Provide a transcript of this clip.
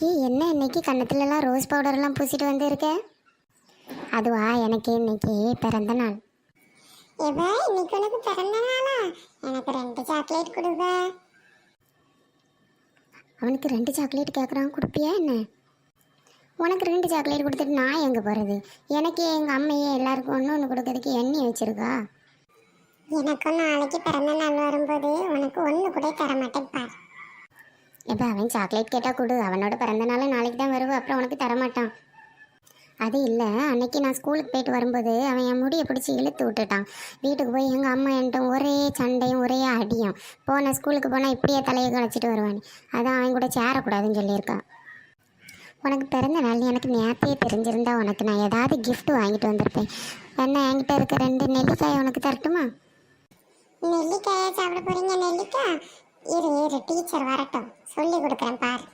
ஏய் என்ன இன்னைக்கு? கன்னத்துலலாம் ரோஸ் பவுடர்லாம் பூசிட்டு வந்திருக்க அதுவா? எனக்கு இன்னைக்கு பிறந்த நாள். எவா இன்னைக்கு உனக்கு பிறந்த நாளா? எனக்கு ரெண்டு சாக்லேட் கொடுங்க அவனுக்கு ரெண்டு சாக்லேட் கேட்குறான் கொடுப்பியா என்ன? உனக்கு ரெண்டு சாக்லேட் கொடுத்துட்டு நான் எங்கே போகிறது எனக்கு எங்கள் அம்மையே எல்லாருக்கும் ஒன்று ஒன்று கொடுக்கறதுக்கு எண்ணி வச்சிருக்கா? எனக்கும் நாளைக்கு பிறந்த நாள் வரும்போது உனக்கு ஒன்று கூட தர மாட்டேன் பார். எப்போ அவன் சாக்லேட் கேட்டால் கொடு. அவனோட பிறந்த நாள் நாளைக்கு தான் வருவா. அப்புறம் உனக்கு தரமாட்டான். அது இல்லை. அன்னைக்கு நான் ஸ்கூலுக்கு போயிட்டு வரும்போது அவன் என் முடியை பிடிச்சி இழுத்து விட்டுட்டான். வீட்டுக்கு போய் எங்கள் அம்மா என்கிட்ட ஒரே சண்டையும் ஒரே அடியும். போன ஸ்கூலுக்கு போனால் இப்படியே தலையை கழிச்சிட்டு வருவான். அதான் அவன் கூட சேரக்கூடாதுன்னு சொல்லியிருக்கான். உனக்கு பிறந்த நாள் எனக்கு நேரத்தையே தெரிஞ்சிருந்தா உனக்கு நான் ஏதாவது கிஃப்ட் வாங்கிட்டு வந்திருப்பேன். என்ன என்கிட்ட இருக்க ரெண்டு நெல்லிக்காய் உனக்கு தரட்டுமா? நெல்லிக்காயா சாப்பிட போறீங்க நெல்லிக்காய் இரு இரு டீச்சர் வரட்டும். சொல்லி கொடுக்குறேன் பார்.